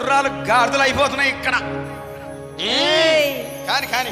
గుర్రాలు గాడిదలు అయిపోతున్నాయి ఇక్కడ. కాని కాని.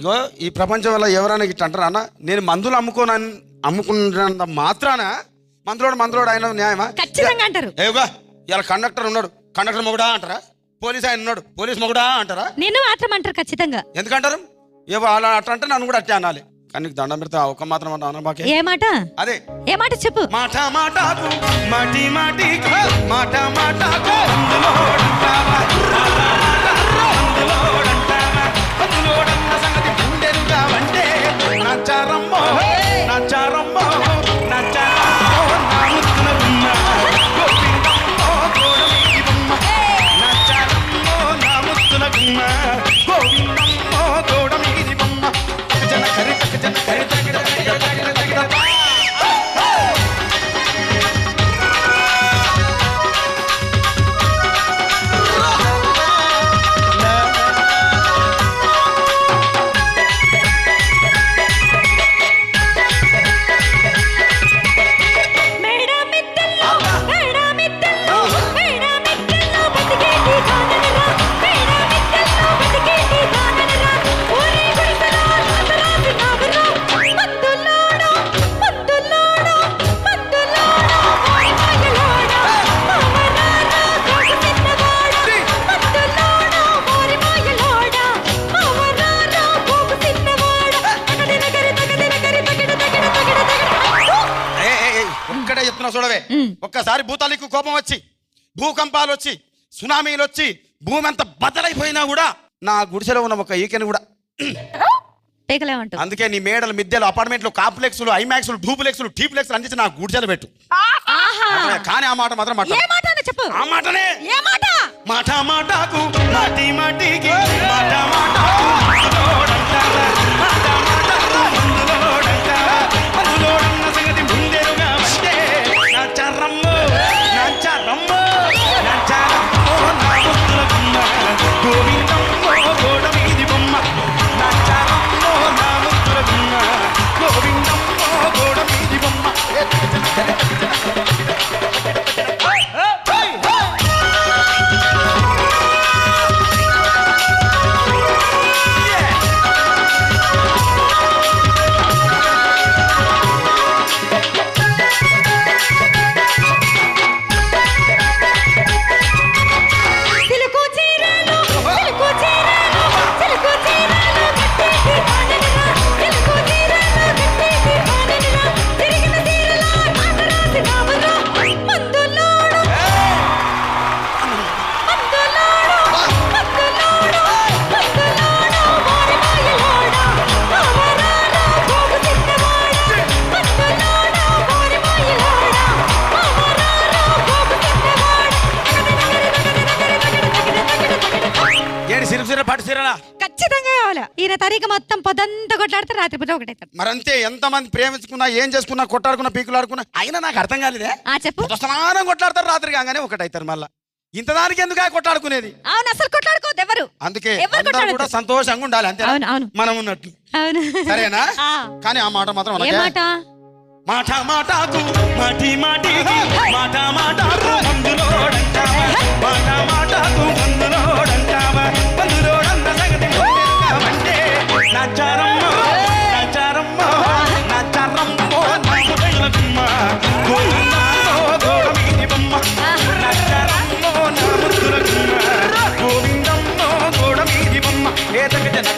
ఇగో ఈ ప్రపంచంలో ఎవరైనా ఇట్లా అంటారా? అన్న నేను మందులు అమ్ముకోను అమ్ముకున్నంత మాత్రాన మందులోడు మందులోడు ఆయన న్యాయమా? ఖచ్చితంగా అంటారు. ఏగా ఇలా కండక్టర్ ఉన్నాడు. కండక్టర్ మొగుడా అంటారా? పోలీస్ ఆయన ఉన్నాడు. పోలీస్ మొగుడా అంటారా? నిన్ను మాత్రం అంటారు ఖచ్చితంగా. ఎందుకంటారు? ఏవో అలా అట్లా అంటే నన్ను కూడా అట్టే అనాలి. కానీ దండం పెడితే ఒక మాత్రం అన్నా మాకే. ఏ మాట? అదే. ఏ మాట చెప్పు. మాట మాటకు మాటి మాటికి మాట మాటకు. చూడవే. ఒక్కసారి భూతాలకు కోపం వచ్చి భూకంపాలు వచ్చి సునామీలు వచ్చి భూమి అంత బద్దలైపోయినా కూడా నా గుడిసెలో ఉన్న ఒక ఈకెని కూడా అందుకే నీ మేడలు మిద్దెలు అపార్ట్మెంట్లు కాంప్లెక్స్లు ఐమాక్స్లు డూప్లెక్స్లు టీప్లెక్స్లు అందించి నా గుడిసెలు పెట్టు. కానీ ఆ మాట మాత్రం చెప్పు. ఆ మాటనే? మాట మాటకు మాటి మాటికి మాట మాటకు. సిరలా. ఖచ్చితంగా కావాలా? ఈయన తారీఖు మొత్తం పొద్దంతా కొట్లాడితే రాత్రి పూట ఒకటైతాడు మరంతే ఎంతమంది ప్రేమించుకున్నా ఏం చేసుకున్నా కొట్టాడుకున్నా పీకులాడుకున్నా అయినా నాకు అర్థం కాలేదే. ఆ చెప్పు. స్నానం కొట్లాడతారు రాత్రి కాగానే ఒకటైతారు మళ్ళా. ఇంత దానికి ఎందుకు ఆ కొట్టాడుకునేది అవును అసలు కొట్లాడుకోవద్దు ఎవరు? అందుకే అందరూ కూడా. సంతోషంగా ఉండాలి అంతే అవును, అవును. మనం ఉన్నట్టు. అవును. సరేనా. కానీ ఆ మాట మాత్రం ఏ అనకే. మాట? మాట మాటకు మాటి మాట Check it out.